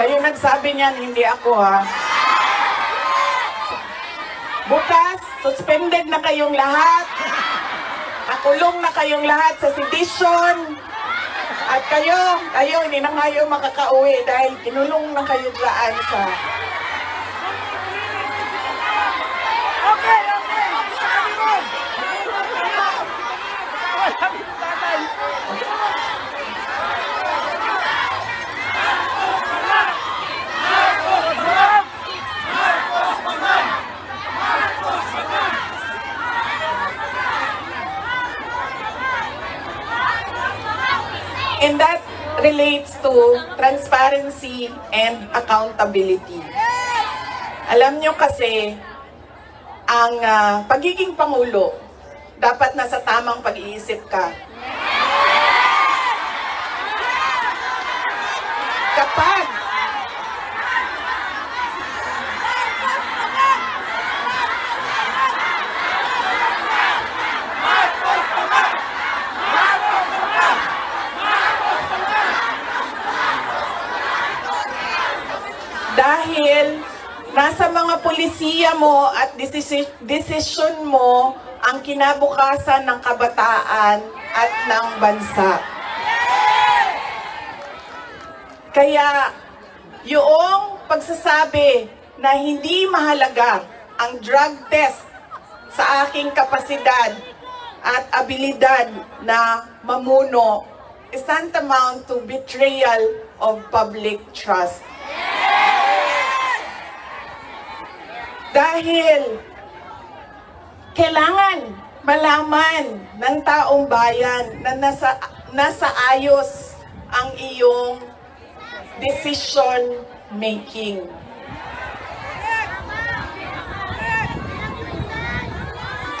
Kayo nagsabi niyan, hindi ako ha. Bukas, suspended na kayong lahat. Nakulong na kayong lahat sa sedition. At kayo, kayo, hindi na kayo makakauwi dahil kinulong na kayo daan sa... Okay, okay. Sabi mo. Ay, sabi mo, tatay. And that relates to transparency and accountability. Alam nyo kasi, ang ah, pagiging pangulo, dapat nasa tamang pag-iisip ka. Kapag dahil nasa mga pulisiya mo at desisyon mo ang kinabukasan ng kabataan at ng bansa. Kaya yung pagsasabi na hindi mahalaga ang drug test sa aking kapasidad at abilidad na mamuno is tantamount to betrayal of public trust. Dahil kailangan malaman ng taong bayan na nasa, nasa ayos ang iyong decision making.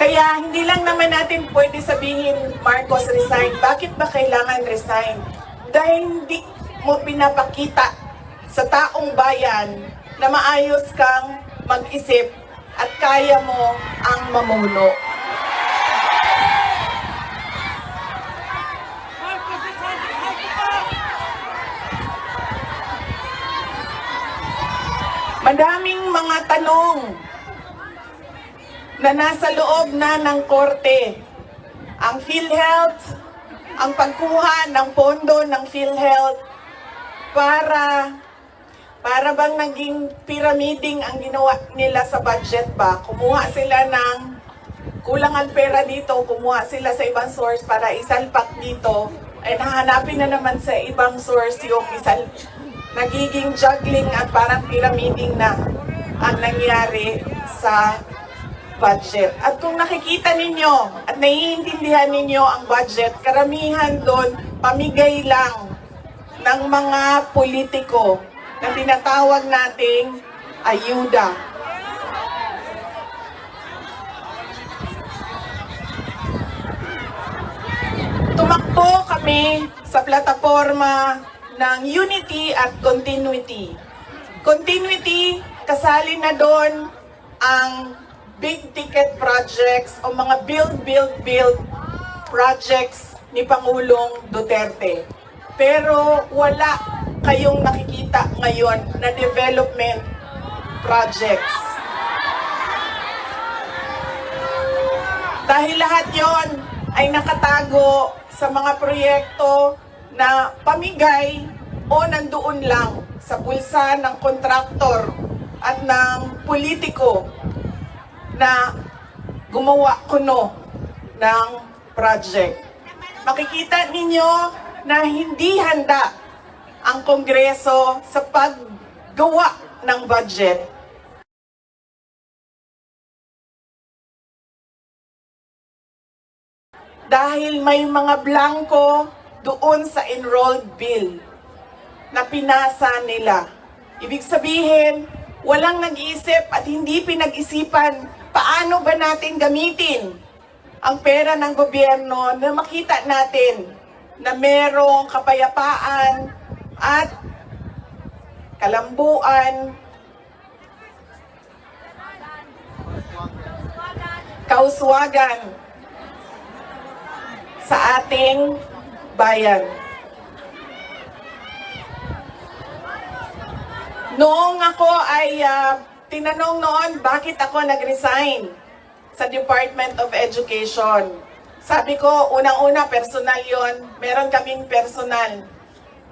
Kaya hindi lang naman natin pwede sabihin, Marcos resign. Bakit ba kailangan resign? Dahil hindi mo pinapakita sa taong bayan na maayos kang mag-isip at kaya mo ang mamuno. Madaming mga tanong na nasa loob na ng korte. Ang PhilHealth, ang pagkuha ng pondo ng PhilHealth para para bang naging pyramiding ang ginawa nila sa budget ba? Kumuha sila ng kulang ang pera dito, kumuha sila sa ibang source para isalpak dito, ay nahanapin na naman sa ibang source yung isal nagiging juggling at parang pyramiding na ang nangyari sa budget. At kung nakikita ninyo at naiintindihan ninyo ang budget, karamihan doon pamigay lang ng mga politiko na tinatawag nating ayuda. Tumakbo kami sa plataforma ng unity at continuity. Continuity, kasali na doon ang big ticket projects o mga build, build, build projects ni Pangulong Duterte. Pero wala kayong nakikita ngayon na development projects. Dahil lahat yon ay nakatago sa mga proyekto na pamigay o nandoon lang sa bulsa ng kontraktor at ng politiko na gumawa kuno ng project. Makikita ninyo na hindi handa ang Kongreso sa paggawa ng budget. Dahil may mga blanco doon sa enrolled bill na pinasa nila. Ibig sabihin, walang nag-iisip at hindi pinag-isipan paano ba natin gamitin ang pera ng gobyerno na makita natin na merong kapayapaan at kalambuan, kauswagan sa ating bayan. Noong ako ay ah, tinanong noon bakit ako nag-resign sa Department of Education. Sabi ko, unang-una, personal yon. Meron kaming personal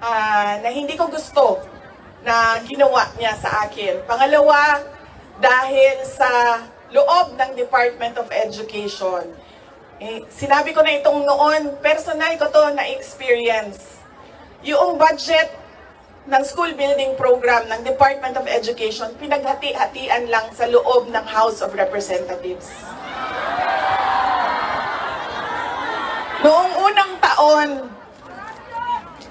ah, na hindi ko gusto na ginawa niya sa akin. Pangalawa, dahil sa loob ng Department of Education. Eh, sinabi ko na itong noon, personal ko to na experience. Yung budget ng school building program ng Department of Education, pinaghati-hatian lang sa loob ng House of Representatives. Noong unang taon,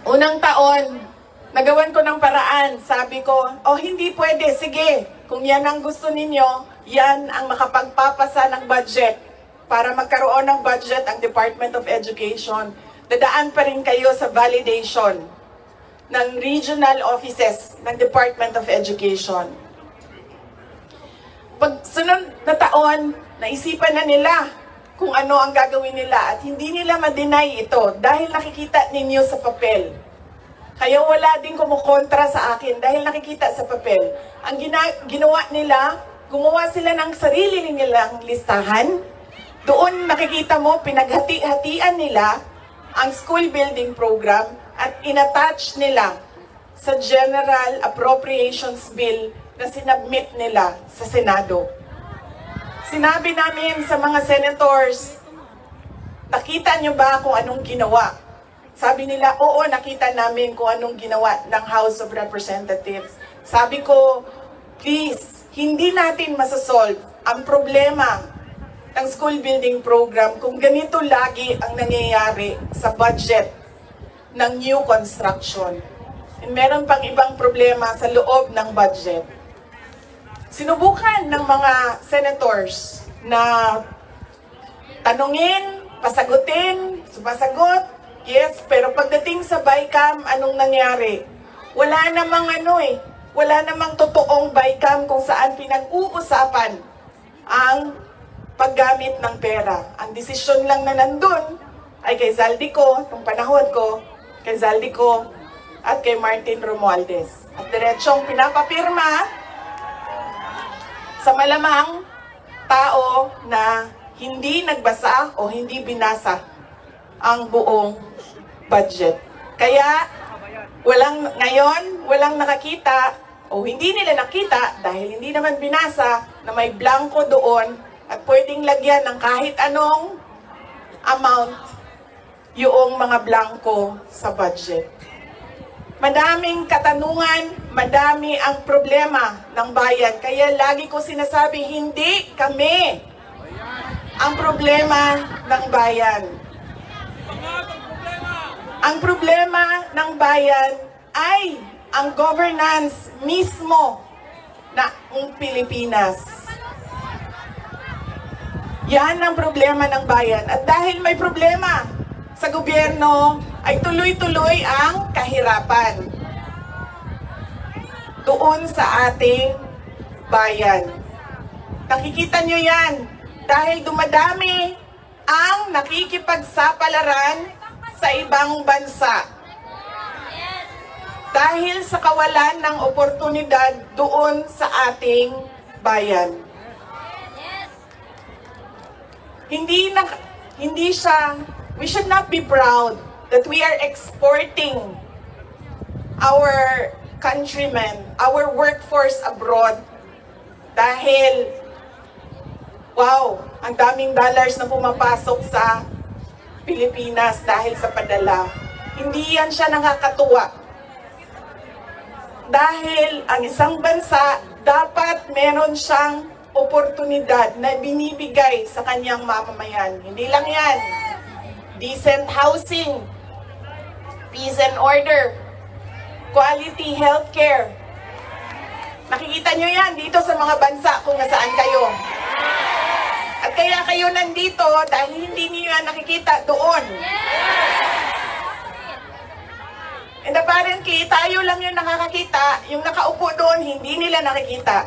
unang taon, nagawan ko ng paraan. Sabi ko, oh hindi pwede, sige, kung yan ang gusto ninyo, yan ang makapagpapasa ng budget para magkaroon ng budget ang Department of Education. Dadaan pa rin kayo sa validation ng regional offices ng Department of Education. Pag sunod na taon, naisipan na nila kung ano ang gagawin nila at hindi nila ma-deny ito dahil nakikita ninyo sa papel. Kaya wala din kumukontra sa akin dahil nakikita sa papel. Ang gina- ginawa nila, gumawa sila ng sarili nilang listahan. Doon nakikita mo, pinaghati-hatian nila ang school building program at inattach nila sa General Appropriations Bill na sinabmit nila sa Senado. Sinabi namin sa mga senators, nakita nyo ba kung anong ginawa? Sabi nila, oo, nakita namin kung anong ginawa ng House of Representatives. Sabi ko, please, hindi natin masasolve ang problema ng school building program kung ganito lagi ang nangyayari sa budget ng new construction. And meron pang ibang problema sa loob ng budget. Sinubukan ng mga senators na tanungin, pasagutin, sumasagot, yes, pero pagdating sa BICAM, anong nangyari? Wala namang ano eh, wala namang totoong BICAM kung saan pinag-uusapan ang paggamit ng pera. Ang desisyon lang na nandun ay kay Zaldico, nung panahon ko, kay Zaldico at kay Martin Romualdez. At diretsong pinapapirma sa malamang tao na hindi nagbasa o hindi binasa ang buong budget. Kaya walang ngayon, walang nakakita o hindi nila nakita dahil hindi naman binasa na may blanco doon at pwedeng lagyan ng kahit anong amount yung mga blanco sa budget. Madaming katanungan, madami ang problema ng bayan. Kaya lagi ko sinasabi, hindi kami ang problema ng bayan. Ang problema ng bayan ay ang governance mismo ng Pilipinas. Yan ang problema ng bayan. At dahil may problema sa gobyerno, ay tuloy-tuloy ang kahirapan doon sa ating bayan. Nakikita nyo yan dahil dumadami ang nakikipagsapalaran sa ibang bansa. Dahil sa kawalan ng oportunidad doon sa ating bayan. Hindi na hindi siya we should not be proud that we are exporting our countrymen, our workforce abroad dahil wow, ang daming dollars na pumapasok sa Pilipinas dahil sa padala. Hindi yan siya nakakatuwa. Dahil ang isang bansa dapat meron siyang oportunidad na binibigay sa kanyang mamamayan. Hindi lang yan. Decent housing, peace and order, quality healthcare. Nakikita nyo yan dito sa mga bansa kung nasaan kayo. At kaya kayo nandito dahil hindi niyo yan nakikita doon. And apparently, tayo lang yung nakakakita, yung nakaupo doon, hindi nila nakikita.